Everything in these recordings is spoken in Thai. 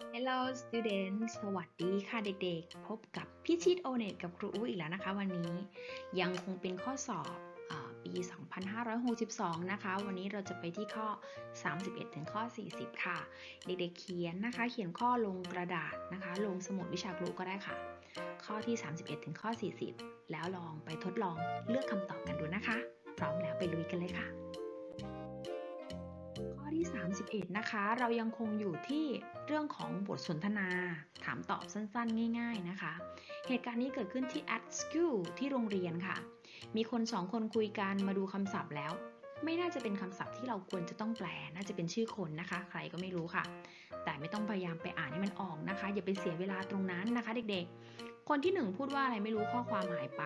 Hello students สวัสดีค่ะเด็กๆ พบกับพี่ชิดโอเนตกับครูอุ้ยอีกแล้วนะคะ วันนี้ยังคงเป็นข้อสอบอาปี 2562 นะคะ วันนี้เราจะไปที่ข้อ 31 ถึงข้อ 40 ค่ะ เด็กๆเขียนนะคะ เขียนข้อลงกระดาษนะคะ ลงสมุดวิชาครูก็ได้ค่ะ ข้อที่ 31 ถึงข้อ 40 แล้วลองไปทดลองเลือกคำตอบกันดูนะคะ พร้อมแล้วไปลุยกันเลยค่ะ ที่ 31 นะคะ เรายังคงอยู่ที่เรื่องของบทสนทนา ถามตอบสั้นๆ ง่าย ๆนะคะ เหตุการณ์นี้เกิดขึ้นที่ at school ที่โรงเรียนค่ะ มีคนสองคนคุยกันมาดูคำศัพท์แล้ว ไม่น่าจะเป็นคำศัพท์ที่เราควรจะต้องแปล น่าจะเป็นชื่อคนนะคะ ใครก็ไม่รู้ค่ะ แต่ไม่ต้องพยายามไปอ่านให้มันออกนะคะ อย่าไปเสียเวลาตรงนั้นนะคะ เด็กๆ คนที่หนึ่งพูดว่าอะไรไม่รู้ข้อความหายไป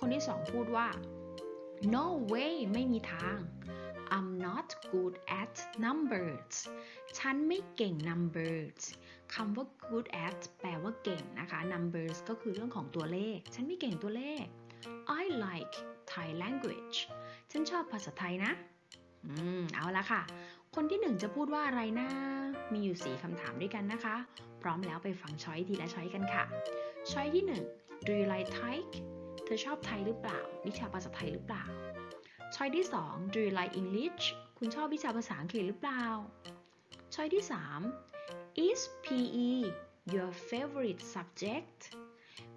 คนที่สองพูดว่า no way ไม่มีทาง I'm not good at numbers ฉันไม่เก่ง numbers คำว่า good at แปลว่าเก่งนะคะ numbers ก็คือเรื่องของตัวเลข ฉันไม่เก่งตัวเลข I like Thai language ฉันชอบภาษาไทยนะ อืม เอาละค่ะ คนที่หนึ่งจะพูดว่าอะไรนะ มีอยู่4คำถามด้วยกันนะคะ พร้อมแล้วไปฟังช้อยทีละช้อยกันค่ะ ช้อยที่1 Do you like Thai เธอชอบไทยหรือเปล่า วิชาภาษาไทยหรือเปล่า ช้อยที่ 2 Do you like English คุณชอบวิชาภาษาอังกฤษหรือเปล่า ช้อยที่ 3 Is PE your favorite subject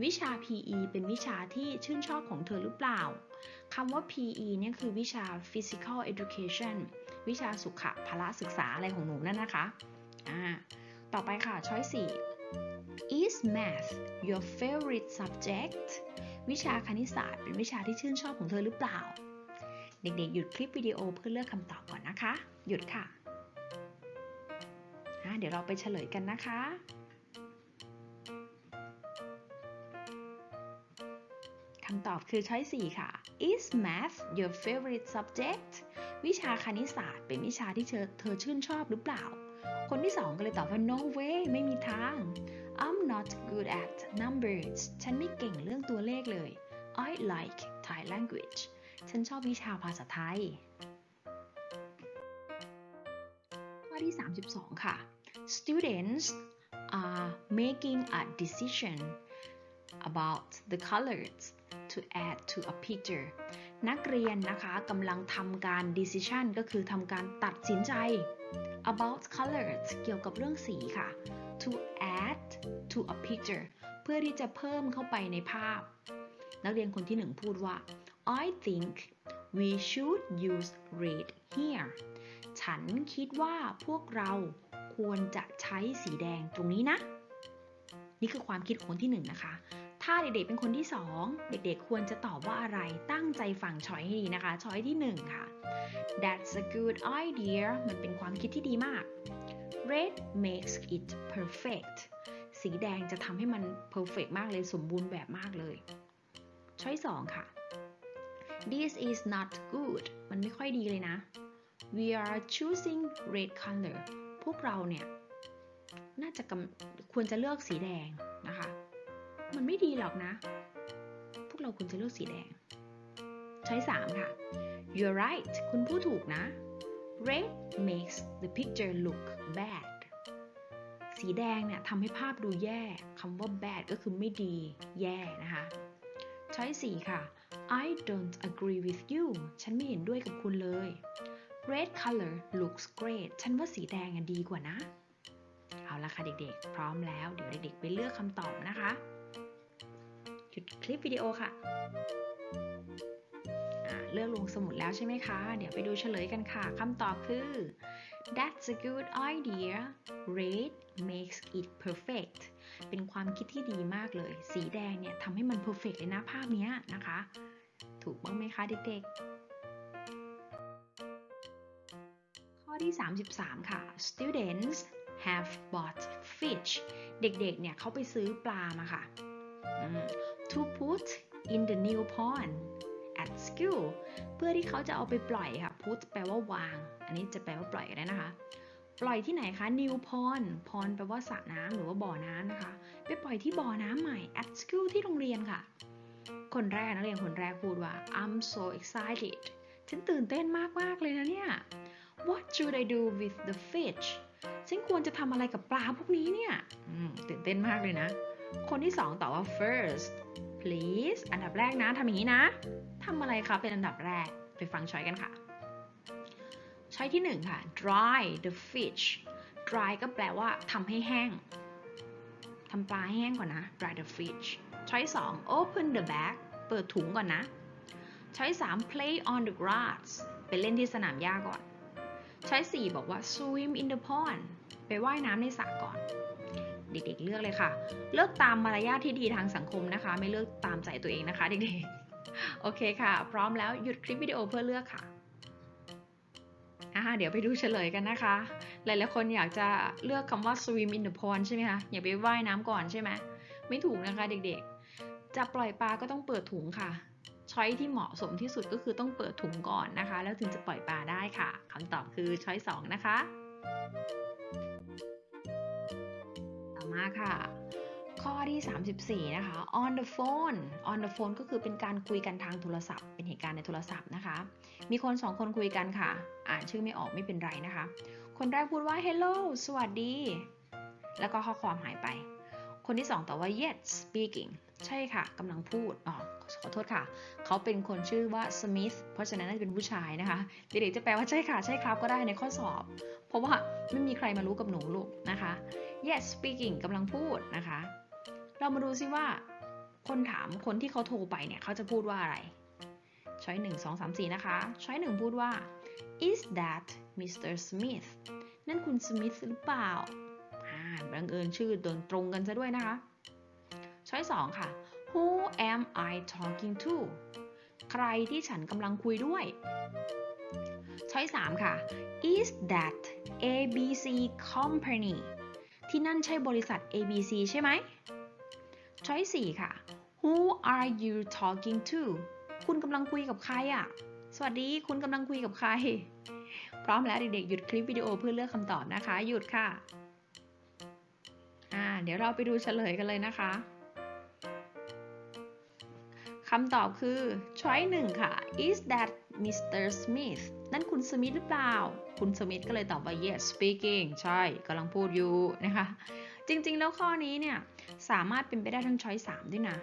วิชา PE เป็นวิชาที่ชื่นชอบของเธอหรือเปล่า คำว่า PE เนี่ยคือวิชา physical education วิชาสุขะพละศึกษาอะไรของหนูนั่นนะคะ อ่า ต่อไปค่ะ ช้อย 4 Is math your favorite subject วิชาคณิตศาสตร์เป็นวิชาที่ชื่นชอบของเธอหรือเปล่า เด็กๆ หยุดคลิปวิดีโอเพื่อเลือกคำตอบก่อนนะคะ หยุดค่ะะเดี๋ยวเราไปเฉลยกันนะคะ คำตอบคือช้อย4ค่ะ Is math your favorite subject วิชาคณิตศาสตร์เป็นวิชาที่เธอเธอชื่นชอบหรือเปล่า คนที่ 2 ก็เลยตอบว่า no way ไม่มีทาง I'm not good at numbers ฉันไม่เก่งเรื่องตัวเลขเลย I like Thai language ฉันชอบวิชาภาษาไทย ข้อที่ 32 ค่ะ Students are making a decision about the colors to add to a picture นักเรียนนะคะกำลังทำการ decision ก็คือทำการตัดสินใจ about colors เกี่ยวกับเรื่องสีค่ะ to add to a picture เพื่อที่จะเพิ่มเข้าไปในภาพ นักเรียนคนที่หนึ่งพูดว่า I think we should use red here ฉันคิดว่าพวกเราควรจะใช้สีแดงตรงนี้นะ นี่คือความคิดของคนที่หนึ่งนะคะ ถ้าเด็กๆเป็นคนที่สองเด็กๆควรจะตอบว่าอะไรตั้งใจฟังช้อยให้ดีนะคะ ช้อยที่หนึ่งค่ะ That's a good idea มันเป็นความคิดที่ดีมาก Red makes it perfect สีแดงจะทำให้มัน perfect มากเลยสมบูรณ์แบบมากเลย ช้อยสองค่ะ This is not good มันไม่ค่อยดีเลยนะ We are choosing red color พวกเราเนี่ย น่าจะกควรจะเลือกสีแดงนะคะ มันไม่ดีหรอกนะ พวกเราควรจะเลือกสีแดง ใช้ 3 ค่ะ You're right คุณพูดถูกนะ Red makes the picture look bad สีแดงเนี่ยทำให้ภาพดูแย่คำว่า bad ก็คือไม่ดี แย่นะคะ ช้อย4ค่ะ I don't agree with you ฉันไม่เห็นด้วยกับคุณเลย Red color looks great ฉันว่าสีแดงอะดีกว่านะ เอาละค่ะเด็กๆ พร้อมแล้ว เดี๋ยวเด็กๆ ไปเลือกคำตอบนะคะ หยุดคลิปวิดีโอค่ะ เลือกลงสมุดแล้วใช่ไหมคะ เดี๋ยวไปดูเฉลยกันค่ะ คำตอบคือ That's a good idea Red makes it perfect เป็นความคิดที่ดีมากเลย สีแดงเนี่ยทำให้มัน perfect เลยนะภาพนี้นะคะ ถูกบ้างไหมคะเด็กๆ ข้อที่ 33 ค่ะ Students have bought fish เด็กๆ เนี่ยเขาไปซื้อปลามาค่ะ to put in the new pond at school เพื่อที่เขาจะเอาไปปล่อยค่ะ put แปลว่าวาง อันนี้จะแปลว่าปล่อยก็ได้นะคะ ปล่อยที่ไหนคะ new pond pond แปลว่าสระน้ำหรือว่าบ่อน้ำนะคะ ไปปล่อยที่บ่อน้ำใหม่ at school ที่โรงเรียนค่ะ คนแรกนักเรียนคนแรกพูดว่า I'm so excited ฉันตื่นเต้นมากๆเลยนะเนี่ย What should I do with the fish ฉันควรจะทำอะไรกับปลาพวกนี้เนี่ยตื่นเต้นมากเลยนะ คนที่สองตอบว่า first please อันดับแรกนะทำอย่างนี้นะทำอะไรคะเป็นอันดับแรกไปฟังช้อยกันค่ะ ช้ที่หนึ่งค่ะ dry the fish dry ก็แปลว่าทำให้แห้งทำปลาให้แห้งก่อนนะ dry the fish ช้อยสอง open the bag เปิดถุงก่อนนะ ช้อยสาม play on the grass ไปเล่นที่สนามหญ้าก่อน ช้อยสี่บอกว่า swim in the pond ไปว่ายน้ำในสระก่อน เด็กๆเลือกเลยค่ะ เลือกตามมารยาทที่ดีทางสังคมนะคะ ไม่เลือกตามใจตัวเองนะคะเด็กๆ โอเคค่ะ พร้อมแล้วหยุดคลิปวิดีโอเพื่อเลือกค่ะ อ่าเดี๋ยวไปดูเฉลยกันนะคะ หลายๆคนอยากจะเลือกคำว่า swim in the pond ใช่ไหมคะ อยากไปว่ายน้ำก่อนใช่ไหม ไม่ถูกนะคะเด็กๆ จะปล่อยปลาก็ต้องเปิดถุงค่ะ ช้อยที่เหมาะสมที่สุดก็คือต้องเปิดถุงก่อนนะคะ แล้วถึงจะปล่อยปลาได้ค่ะคำตอบคือช้อยสองนะคะ ต่อมาค่ะ ข้อที่ 34 นะคะ on the phone on the phone ก็คือเป็นการคุยกันทางโทรศัพท์ เป็นเหตุการณ์ในโทรศัพท์นะคะ มีคนสองคนคุยกันค่ะ อ่านชื่อไม่ออกไม่เป็นไรนะคะ คนแรกพูดว่า hello สวัสดี แล้วก็ข้อความหายไป คนที่สองตอบว่า yes speaking ใช่ค่ะกำลังพูด อ๋อ ขอโทษค่ะ เขาเป็นคนชื่อว่า Smith เพราะฉะนั้นน่าจะเป็นผู้ชายนะคะ เด็กๆจะแปลว่าใช่ค่ะ ใช่ครับก็ได้ในข้อสอบ เพราะว่าไม่มีใครมารู้กับหนูลูกนะคะ yes speaking กำลังพูดนะคะ เรามาดูซิว่า คนถามคนที่เขาโทรไปเนี่ยเขาจะพูดว่าอะไร ช้อยหนึ่งสองสามสี่นะคะ ช้อยหนึ่งพูดว่า is that Mr. Smith นั่นคุณสมิธหรือเปล่าอ่าบังเอิญชื่อโดนตรงกันซะด้วยนะคะ ช้อยสองค่ะ Who am I talking to ใครที่ฉันกำลังคุยด้วย ช้อยสามค่ะ Is that ABC company ที่นั่นใช่บริษัท ABC ใช่ไหม ช้อยสี่ค่ะ Who are you talking to คุณกำลังคุยกับใครอะ่ะ สวัสดีคุณกำลังคุยกับใคร พร้อมแล้วเด็กๆหยุดคลิปวิดีโอเพื่อเลือกคำตอบนะคะ หยุดค่ะ อ่า เดี๋ยวเราไปดูเฉลยกันเลยนะคะคำตอบคือ choice หนึ่งค่ะ is that Mr. Smith นั่นคุณสมิธหรือเปล่า คุณสมิธก็เลยตอบว่า yes speaking ใช่กำลังพูดอยู่นะคะ จริงๆแล้วข้อนี้เนี่ย สามารถเป็นไปได้ทั้ง choice 3ด้วยนะ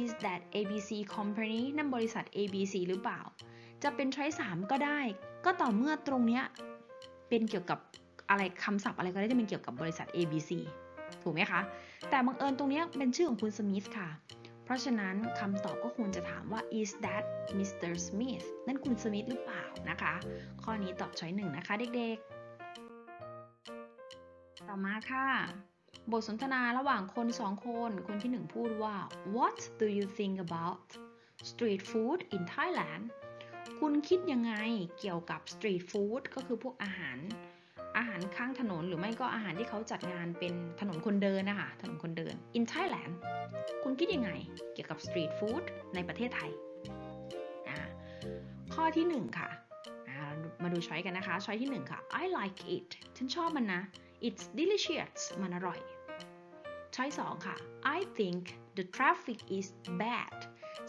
is that ABC company นั่นบริษัท ABC หรือเปล่า จะเป็น choice 3ก็ได้ ก็ต่อเมื่อตรงเนี้ยเป็นเกี่ยวกับอะไรคำศัพท์อะไรก็ได้ที่เป็นเกี่ยวกับบริษัท ABC ถูกไหมคะ แต่บังเอิญตรงเนี้ยเป็นชื่อของคุณสมิธค่ะ เพราะฉะนั้นคำตอบก็ควรจะถามว่า is that Mr. Smith นั่นคุณสมิธหรือเปล่านะคะ ข้อนี้ตอบช้อยหนึ่งนะคะเด็กๆ ต่อมาค่ะ บทสนทนาระหว่างคนสองคน คนที่หนึ่งพูดว่า What do you think about street food in Thailand คุณคิดยังไงเกี่ยวกับ street food ก็คือพวกอาหาร อาหารข้างถนนหรือไม่ก็อาหารที่เขาจัดงานเป็นถนนคนเดินนะคะถนนคนเดิน in Thailand คุณคิดยังไงเกี่ยวกับ street food ในประเทศไทย ข้อที่หนึ่งค่ะ มาดูช้อยกันนะคะ ช้อยที่หนึ่งค่ะ I like it ฉันชอบมันนะ it's delicious มันอร่อย ช้อยสองค่ะ I think the traffic is bad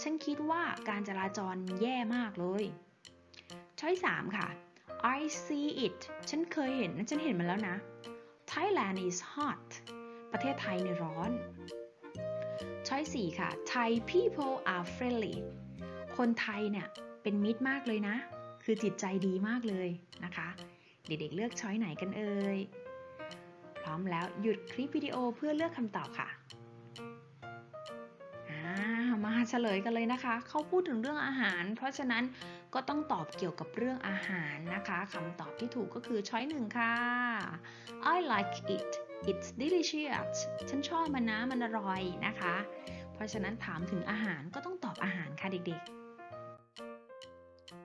ฉันคิดว่าการจราจรแย่มากเลย ช้อยสามค่ะ I see it ฉันเคยเห็นฉันเห็นมันแล้วนะ Thailand is hot ประเทศไทยเนี่ยร้อน ช้อยสี่ค่ะ Thai people are friendly คนไทยเนี่ยเป็นมิตรมากเลยนะ คือจิตใจดีมากเลยนะคะ เด็กๆเลือกช้อยไหนกันเอ่ย ร้อมแล้วหยุดคลิปวิดีโอเพื่อเลือกคำตอบค่ะอ่ามาเฉลยกันเลยนะคะ เขาพูดถึงเรื่องอาหาร เพราะฉะนั้นก็ต้องตอบเกี่ยวกับเรื่องอาหารนะคะคำตอบที่ถูกก็คือช้อยหนึ่งค่ะ I like it it's delicious ฉันชอบมันนะมันอร่อยนะคะ เพราะฉะนั้นถามถึงอาหารก็ต้องตอบอาหารค่ะเด็กๆ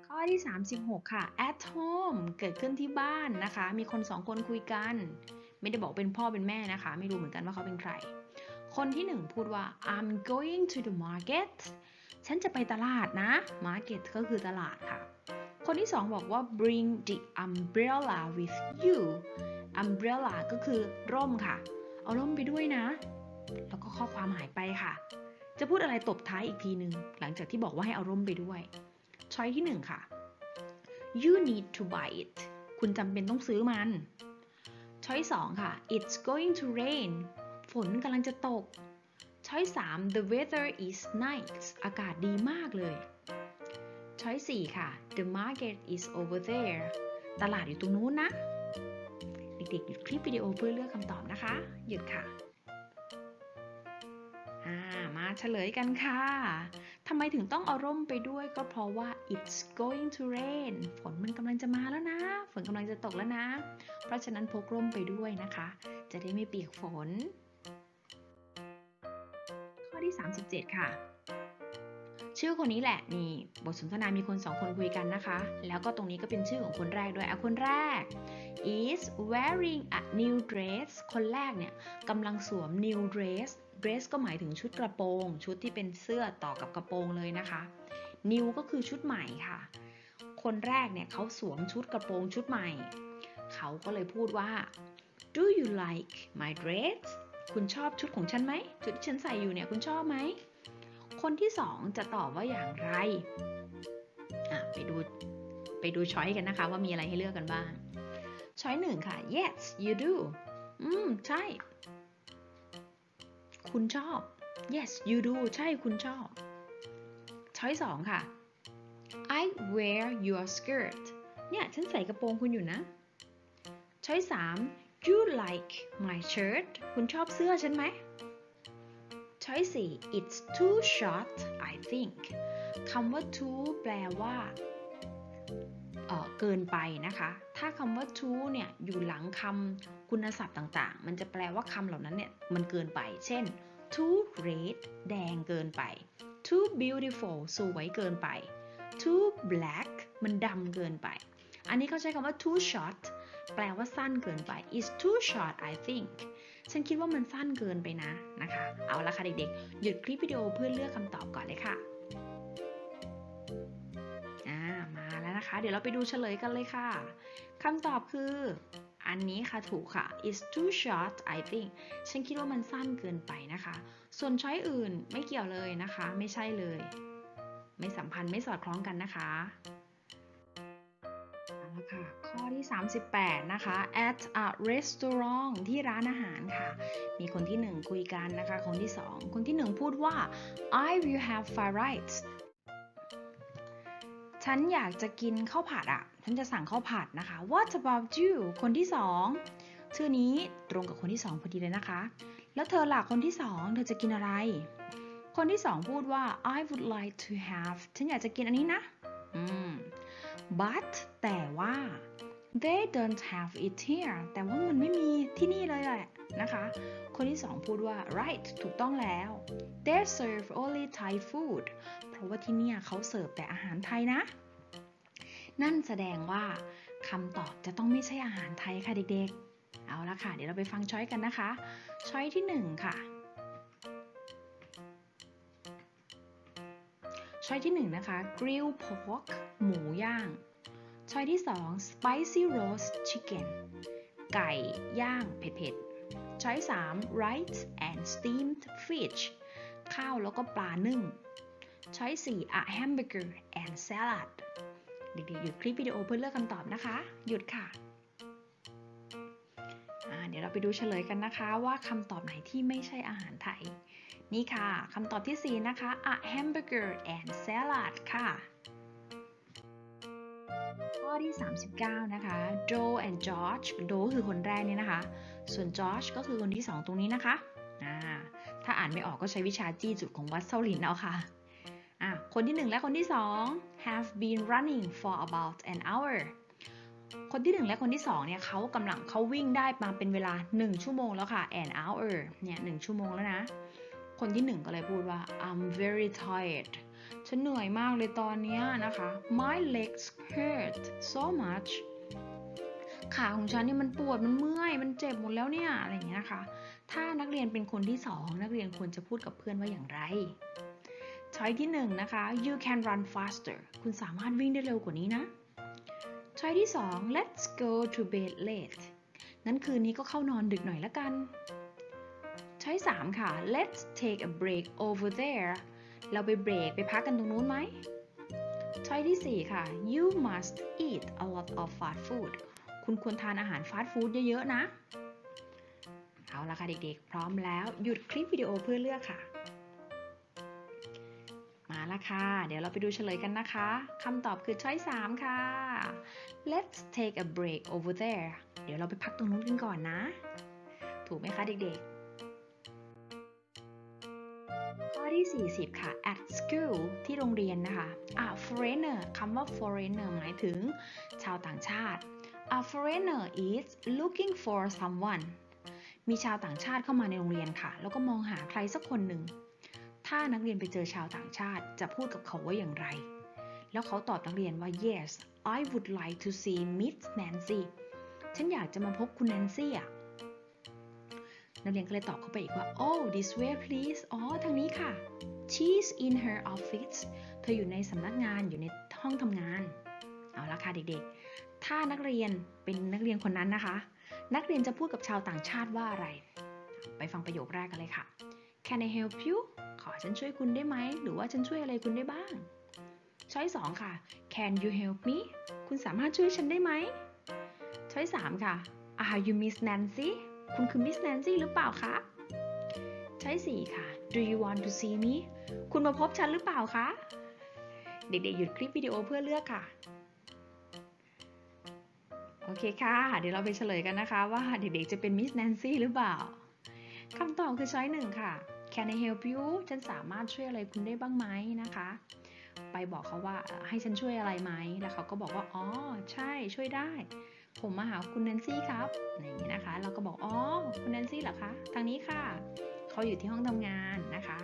ข้อที่ 36 ค่ะ at home เกิดขึ้นที่บ้านนะคะ มีคนสองคนคุยกัน ไม่ได้บอกเป็นพ่อเป็นแม่นะคะ ไม่รู้เหมือนกันว่าเขาเป็นใคร คนที่หนึ่งพูดว่า I'm going to the market ฉันจะไปตลาดนะ market ก็คือตลาดค่ะ คนที่สองบอกว่า bring the umbrella with you umbrella ก็คือร่มค่ะ เอาร่มไปด้วยนะ แล้วก็ข้อความหายไปค่ะ จะพูดอะไรตบท้ายอีกทีหนึ่งหลังจากที่บอกว่าให้เอาร่มไปด้วย ช้อยที่หนึ่งค่ะ you need to buy it คุณจำเป็นต้องซื้อมัน ช้ช้อย2 ค่ะ it's going to rain ฝนกำลังจะตก ช้อย3 the weather is nice อากาศดีมากเลย ช้อย4 ค่ะ the market is over there ตลาดอยู่ตรงนู้นนะ เด็กๆ หยุดคลิปวิดีโอเพื่อเลือกคำตอบนะคะ หยุดค่ะมาเฉลยกันค่ะ ทำไมถึงต้องเอาร่มไปด้วยก็เพราะว่า it's going to rain ฝนมันกำลังจะมา นกำลังจะตกแล้วนะ เพราะฉะนั้นพกร่มไปด้วยนะคะ จะได้ไม่เปียกฝน ข้อที่ 37 ค่ะ ชื่อคนนี้แหละนี่บทสนทนามีคนสองคนคุยกันนะคะ แล้วก็ตรงนี้ก็เป็นชื่อของคนแรกด้วยอะคนแรก is wearing a new dress คนแรกเนี่ยกำลังสวม new dress dress ก็หมายถึงชุดกระโปรง ชุดที่เป็นเสื้อต่อกับกระโปรงเลยนะคะ new ก็คือชุดใหม่ค่ะ คนแรกเนี่ยเขาสวมชุดกระโปรงชุดใหม่ เขาก็เลยพูดว่า do you like my dress คุณชอบชุดของฉันไหม ชุดที่ฉันใส่อยู่เนี่ยคุณชอบไหม คนที่สองจะตอบว่าอย่างไร อะ ไปดู ไปดูช้อยกันนะคะ ว่ามีอะไรให้เลือกกันบ้าง ช้อยหนึ่งค่ะ yes you do อืม ใช่ คุณชอบ yes you do ใช่คุณชอบ ช้อยสองค่ะ I wear your skirt เนี่ย ฉันใส่กระโปรงคุณอยู่นะ ช้อยสาม you like my shirt คุณชอบเสื้อฉันไหม ช้อยสี่ it's too short I think คำว่า too แปลว่าเออเกินไปนะคะ ถ้าคำว่า too เนี่ย อยู่หลังคำคุณศัพท์ต่างๆ มันจะแปลว่าคำเหล่านั้นเนี่ย มันเกินไป เช่น too red แดงเกินไป too beautiful สวยเกินไป too black มันดำเกินไป อันนี้เขาใช้คำว่า too short แปลว่าสั้นเกินไป it's too short I think ฉันคิดว่ามันสั้นเกินไปนะนะคะ เอาละค่ะเด็กๆ หยุดคลิปวิดีโอเพื่อเลือกคำตอบก่อนเลยค่ะอ่ามาแล้วนะคะ เดี๋ยวเราไปดูเฉลยกันเลยค่ะคำตอบคือ อันนี้ค่ะถูกค่ะ it's too short I think ฉันคิดว่ามันสั้นเกินไปนะคะ ส่วนช้อยอื่นไม่เกี่ยวเลยนะคะ ไม่ใช่เลย ไม่สัมพันธ์ไม่สอดคล้องกันนะคะเอาละค่ะข้อที่ 38 นะคะ at a restaurant ที่ร้านอาหารค่ะ มีคนที่ 1 คุยกันนะคะ คนที่ 2 คนที่ 1 พูดว่า I will have fried rice ฉันอยากจะกินข้าวผัดอะ ฉันจะสั่งข้าวผัดนะคะ What about you คนที่ 2 ชื่อนี้ตรงกับคนที่ 2 พอดีเลยนะคะ แล้วเธอหล่ะคนที่ 2 เธอจะกินอะไร คนที่2พูดว่า I would like to have ฉันอยากจะกินอันนี้นะอืม but แต่ว่า they don't have it here แต่ว่ามันไม่มีที่นี่เลยแหละนะคะ คนที่2พูดว่า right ถูกต้องแล้ว they serve only Thai food เพราะว่าที่นี่เขาเสิร์ฟแต่อาหารไทยนะ นั่นแสดงว่าคำตอบจะต้องไม่ใช่อาหารไทยค่ะเด็กๆ เอาละค่ะ เดี๋ยวเราไปฟังช้อยกันนะคะ ช้อยที่ 1 ค่ะ ช้อยที่ 1 นะคะ grill pork หมูย่าง ช้อยที่ 2 spicy roast chicken ไก่ย่างเผ็ดๆ ช้อย 3 rice and steamed fish ข้าวแล้วก็ปลานึ่ง ช้อย 4 a hamburger and salad เด็กๆ หยุดคลิปวิดีโอเพื่อเลือกคำตอบนะคะ หยุดค่ะ เดี๋ยวเราไปดูเฉลยกันนะคะว่าคำตอบไหนที่ไม่ใช่อาหารไทย นี่ค่ะคำตอบที่ 4 นะคะ a hamburger and salad ค่ะ ข้อที่ 39 นะคะ Joe and George Joe คือคนแรกเนี่ยนะคะ ส่วน George ก็คือคนที่ 2 ตรงนี้นะคะถ้าอ่านไม่ออกก็ใช้วิชาจี้จุดของวัดเซาหลินเอาค่ะอะคนที่ 1 และคนที่ 2 have been running for about an hour คนที่ 1 และคนที่2เนี่ยเขากำลังเขาวิ่งได้มาเป็นเวลา 1 ชั่วโมงแล้วค่ะ an hour เนี่ย1ชั่วโมงแล้วนะ คนที่ 1 ก็เลยพูดว่า I'm very tired ฉันเหนื่อยมากเลยตอนนี้นะคะ my legs hurt so much ขาของฉันเนี่ยมันปวดมันเมื่อยมันเจ็บหมดแล้วเนี่ยอะไรอย่างเงี้ยนะคะ ถ้านักเรียนเป็นคนที่ 2 นักเรียนควรจะพูดกับเพื่อนว่าอย่างไรช้อยที่1นะคะ you can run faster คุณสามารถวิ่งได้เร็วกว่านี้นะ ช้อยที่ 2 let's go to bed late งั้นคืนนี้ก็เข้านอนดึกหน่อยละกัน ช้อย 3 ค่ะ let's take a break over there เราไปเบรกไปพักกันตรงนู้นไหม ช้อยที่ 4 ค่ะ you must eat a lot of fast food คุณควรทานอาหารฟาสต์ฟู้ดเยอะๆนะ เอาละค่ะเด็กๆ พร้อมแล้วหยุดคลิปวิดีโอเพื่อเลือกค่ะ มาละค่ะ เดี๋ยวเราไปดูเฉลยกันนะคะคำตอบคือ choice 3ค่ะ let's take a break over there เดี๋ยวเราไปพักตรงนู้นกันก่อนนะ ถูกไหมคะเด็กๆ ข้อที่ 40 ค่ะ at school ที่โรงเรียนนะคะ a foreigner คำว่า foreigner หมายถึงชาวต่างชาติ a foreigner is looking for someone มีชาวต่างชาติเข้ามาในโรงเรียนค่ะ แล้วก็มองหาใครสักคนหนึ่ง ถ้านักเรียนไปเจอชาวต่างชาติจะพูดกับเขาว่าอย่างไร แล้วเขาตอบนักเรียนว่า yes I would like to see Miss Nancy ฉันอยากจะมาพบคุณแนนซี่อะนักเรียนก็เลยตอบเข้าไปอีกว่า oh this way please อ๋อ ทางนี้ค่ะ she's in her office เธออยู่ในสำนักงานอยู่ในห้องทำงาน เอาละค่ะเด็กๆ ถ้านักเรียนเป็นนักเรียนคนนั้นนะคะ นักเรียนจะพูดกับชาวต่างชาติว่าอะไร ไปฟังประโยคแรกกันเลยค่ะ Can I help you ขอฉันช่วยคุณได้ไหม หรือว่าฉันช่วยอะไรคุณได้บ้าง ช้อยสองค่ะ Can you help me คุณสามารถช่วยฉันได้ไหม ช้อยสามค่ะ Are you Miss Nancy คุณคือ Miss Nancy หรือเปล่าคะ ช้อยสี่ค่ะ Do you want to see me คุณมาพบฉันหรือเปล่าคะ เด็กๆ หยุดคลิปวิดีโอเพื่อเลือกค่ะ โอเคค่ะ เดี๋ยวเราไปเฉลยกันนะคะว่าเด็กๆ จะเป็น Miss Nancy หรือเปล่าคำตอบคือช้อยหนึ่งค่ะ Can I help you ฉันสามารถช่วยอะไรคุณได้บ้างไหมนะคะ ไปบอกเขาว่าให้ฉันช่วยอะไรไหมแล้วเขาก็บอกว่าอ๋อใช่ช่วยได้ ผมมาหาคุณแนนซี่ครับอย่างนี้นะคะ เราก็บอกอ๋อคุณแนนซี่เหรอคะทางนี้ค่ะเขาอยู่ที่ห้องทำงานนะคะ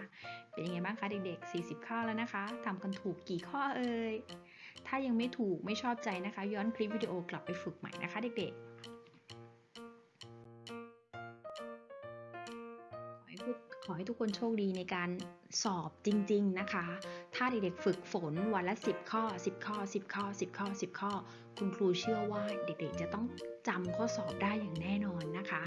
เป็นยังไงบ้างคะเด็กๆ 40 ข้อแล้วนะคะทำกันถูกกี่ข้อเอ่ยถ้ายังไม่ถูกไม่ชอบใจนะคะ ย้อนคลิปวิดีโอกลับไปฝึกใหม่นะคะเด็กๆขอให้ทุก ขอให้ทุกคนโชคดีในการสอบจริง ๆ นะคะ ถ้าเด็กๆฝึกฝนวันละ 10 ข้อ 10 ข้อ 10 ข้อ 10 ข้อ 10 ข้อ คุณครูเชื่อว่าเด็กๆ จะต้องจำข้อสอบได้อย่างแน่นอนนะคะ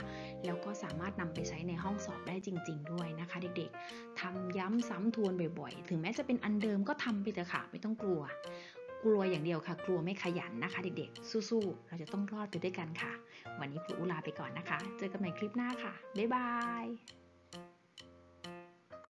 แล้วก็สามารถนำไปใช้ในห้องสอบได้จริง ๆ ด้วยนะคะ เด็กๆทำย้ำซ้ำทวนบ่อย ๆ ถึงแม้จะเป็นอันเดิมก็ทำไปเถอะค่ะ ไม่ต้องกลัว กลัวอย่างเดียวค่ะ กลัวไม่ขยันนะคะ เด็กๆ สู้ๆ เราจะต้องรอดไปด้วยกันค่ะ วันนี้ครูอุลาไปก่อนนะคะ เจอกันใหม่คลิปหน้าค่ะ บ๊ายบาย